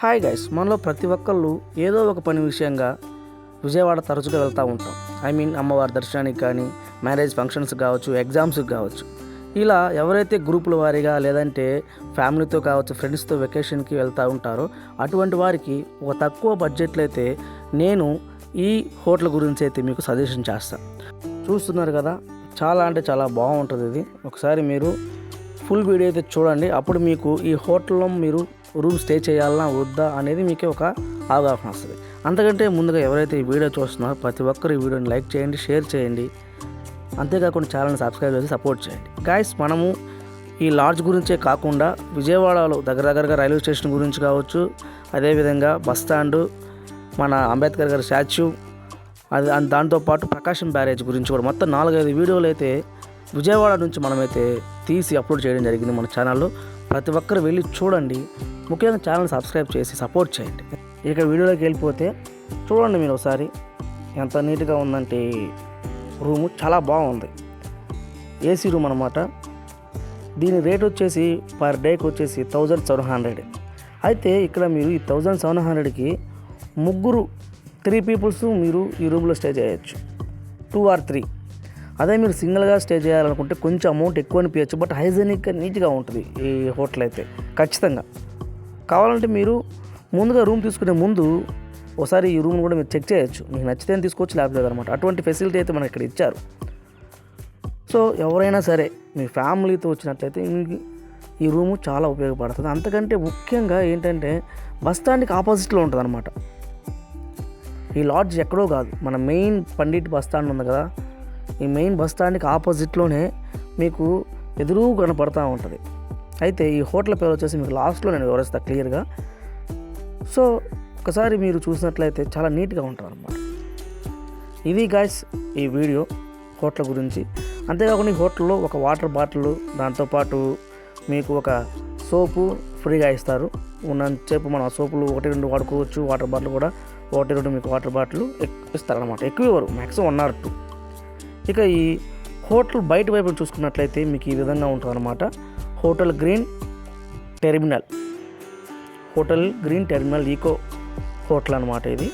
Hi guys మనలో ప్రతి ఒక్కళ్ళు ఏదో ఒక పని విషయంగా విజయవాడ తరచుగా వెళ్తూ ఉంటాం. ఐ మీన్ అమ్మవారి దర్శనానికి కానీ మ్యారేజ్ ఫంక్షన్స్ కావచ్చు ఎగ్జామ్స్కి కావచ్చు. ఇలా ఎవరైతే గ్రూపుల వారిగా లేదంటే ఫ్యామిలీతో కావచ్చు ఫ్రెండ్స్తో వెకేషన్కి వెళ్తూ ఉంటారో అటువంటి వారికి ఒక తక్కువ బడ్జెట్లో అయితే నేను ఈ హోటల్ గురించి అయితే మీకు సజెషన్ చేస్తాను చూస్తున్నారు కదా చాలా అంటే చాలా బాగుంటుంది ఇది. ఒకసారి మీరు ఫుల్ వీడియో అయితే చూడండి. అప్పుడు మీకు ఈ హోటల్లో మీరు రూమ్ స్టే చేయాలన్నా వద్దా అనేది మీకు ఒక అవగాహన వస్తుంది. అంతకంటే ముందుగా ఎవరైతే ఈ వీడియో చూస్తున్నారో ప్రతి ఒక్కరు ఈ వీడియోని లైక్ చేయండి షేర్ చేయండి. అంతేకాకుండా ఛానల్ని సబ్స్క్రైబ్ చేసి సపోర్ట్ చేయండి. గాయస్ మనము ఈ లాడ్జ్ గురించే కాకుండా విజయవాడలో దగ్గర దగ్గరగా రైల్వే స్టేషన్ గురించి కావచ్చు అదేవిధంగా బస్ స్టాండు మన అంబేద్కర్ గారి స్టాచ్యూ అది దాంతోపాటు ప్రకాశం బ్యారేజ్ గురించి కూడా మొత్తం నాలుగైదు వీడియోలు అయితే విజయవాడ నుంచి మనమైతే తీసి అప్లోడ్ చేయడం జరిగింది మన ఛానల్లో. ప్రతి ఒక్కరు వెళ్ళి చూడండి. ముఖ్యంగా ఛానల్ సబ్స్క్రైబ్ చేసి సపోర్ట్ చేయండి. ఇక వీడియోలోకి వెళ్ళిపోతే చూడండి మీరు ఒకసారి. ఎంత నీట్గా ఉందంటే రూము చాలా బాగుంది. ఏసీ రూమ్ అనమాట దీని రేట్ వచ్చేసి పర్ డేకి వచ్చేసి థౌజండ్ సెవెన్ హండ్రెడ్. అయితే ఇక్కడ మీరు ఈ థౌజండ్ సెవెన్ హండ్రెడ్కి ముగ్గురు త్రీ పీపుల్స్ మీరు ఈ రూమ్లో స్టే చేయొచ్చు. Two or three. అదే మీరు సింగిల్గా స్టే చేయాలనుకుంటే కొంచెం అమౌంట్ ఎక్కువ అనిపించచ్చు బట్ హైజెనిక్గా నీట్గా ఉంటుంది ఈ హోటల్ అయితే ఖచ్చితంగా. కావాలంటే మీరు ముందుగా రూమ్ తీసుకునే ముందు ఒకసారి ఈ రూమ్ కూడా మీరు చెక్ చేయొచ్చు. మీకు నచ్చితే తీసుకోవచ్చు లేకపోతే అనమాట అటువంటి ఫెసిలిటీ అయితే మనకి ఇక్కడ ఇచ్చారు. సో ఎవరైనా సరే మీ ఫ్యామిలీతో వచ్చినట్లయితే ఈ రూము చాలా ఉపయోగపడుతుంది. అంతకంటే ముఖ్యంగా ఏంటంటే బస్ స్టాండ్కి ఆపోజిట్లో ఉంటుంది అనమాట ఈ లాడ్జ్ ఎక్కడో కాదు. మన మెయిన్ పండిట్ బస్ స్టాండ్ ఉంది కదా ఈ మెయిన్ బస్ స్టాండ్కి ఆపోజిట్లోనే మీకు ఎదురు కనపడతా ఉంటుంది. అయితే ఈ హోటల్ పేరు వచ్చేసి మీకు లాస్ట్లో నేను వివరిస్తాను క్లియర్గా. సో ఒకసారి మీరు చూసినట్లయితే చాలా నీట్గా ఉంటుంది అనమాట ఇది గాయస్ ఈ వీడియో హోటల్ గురించి. అంతేకాకుండా ఈ హోటల్లో ఒక వాటర్ బాటిల్ దాంతోపాటు మీకు ఒక సోపు ఫ్రీగా ఇస్తారు. ఉన్నంతసేపు మనం ఆ సోపులు ఒకటి రెండు వాడుకోవచ్చు. వాటర్ బాటిల్ కూడా ఒకటి రెండు మీకు వాటర్ బాటిల్ ఇస్తారనమాట ఎక్కువ ఇవ్వరు మ్యాక్సిమం వన్ ఆర్ టూ. ఇక ఈ హోటల్ బయట వైపు చూసుకున్నట్లయితే మీకు ఈ విధంగా ఉంటుందన్నమాట. Hotel green terminal. Hotel green terminal eco hotel అనమాట ఇది.